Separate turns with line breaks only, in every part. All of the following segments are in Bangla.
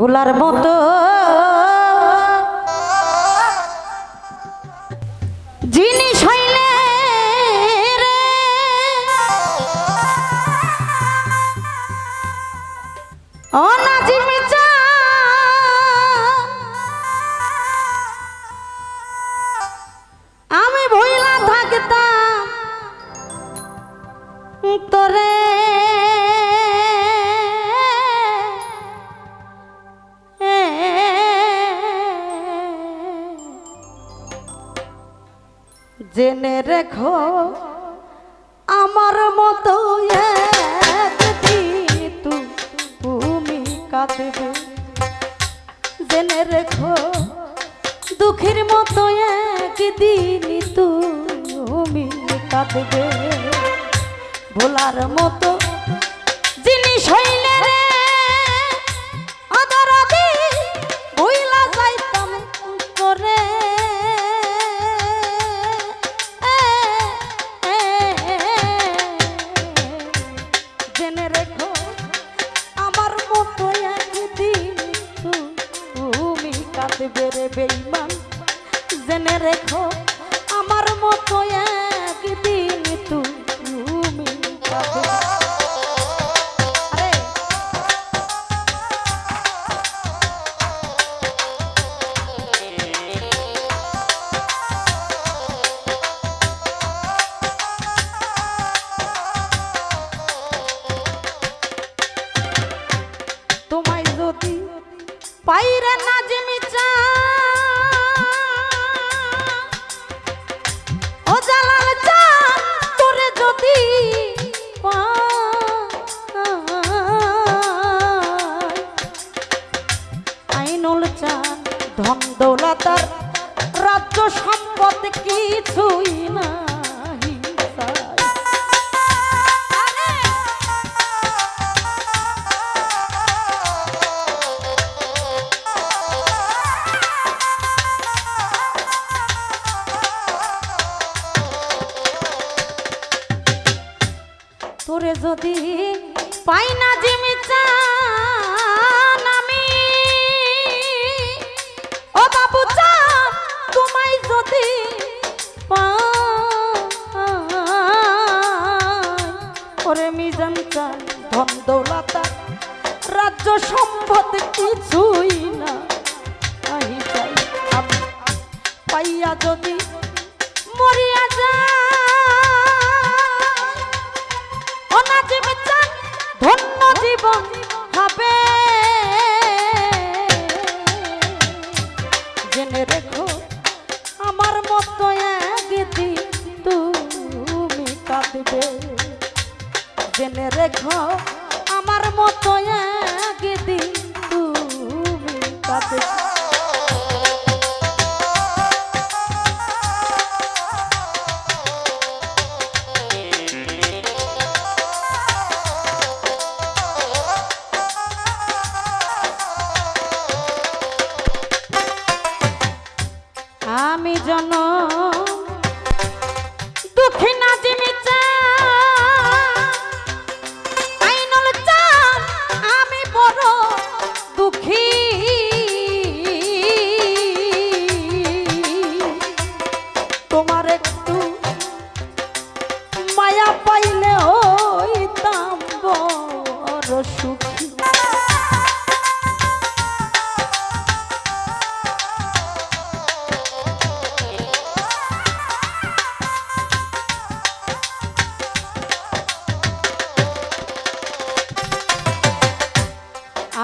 ভোলার মতো। জিনিস হইলে আমি ভইলা থাকতাম তোরে। জেনে রেখো, আমার মতো তুমি কাঁদবে। জেনে রেখো, দুঃখের মতো একদিন তুমি কাঁদবে। ভোলার মতো যদি পাই না জিমি চান আমি। ও বাবু চান তোমায় যদি ওরে মিজান চান, ধন রাজ্য সম্পদ কিছুই না। পাইয়া যদি মরিয়া যায়। ধন্য জীবন হবে। জেনে রেখো, আমার মতো একদিন তুমি কাঁদবে। জেনে রেখো, আমার মতো একদিন তুমি কাঁদবে। সুখী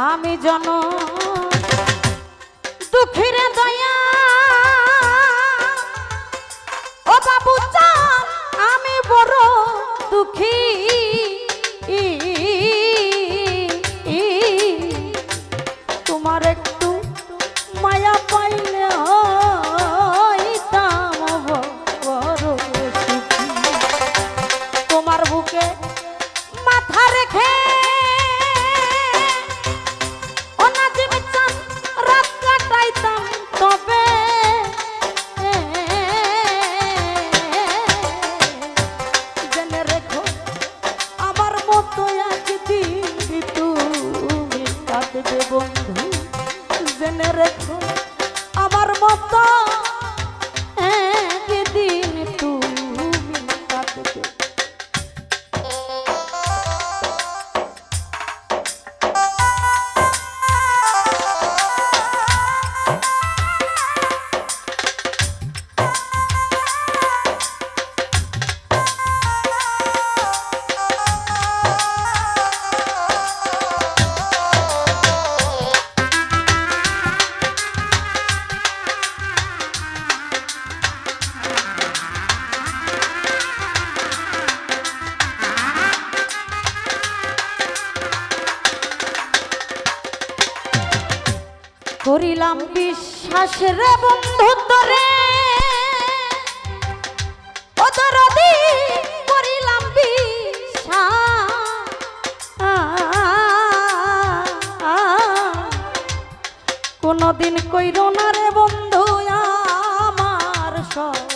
আমি জন দেবে বন্ধু জেনে করিলাম বিশ্বাস রে বন্ধু তোরে। কোনদিন কইর না রে বন্ধু আমার সর্বনা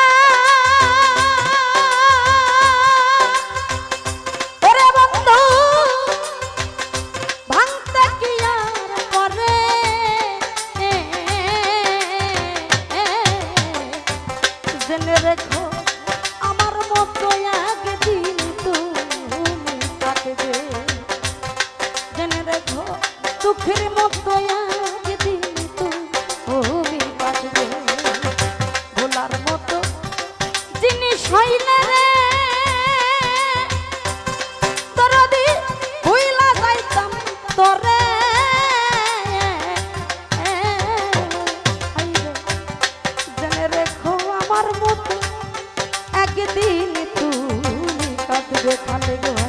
মতো একদিন তুমি কাটবে খালে গো।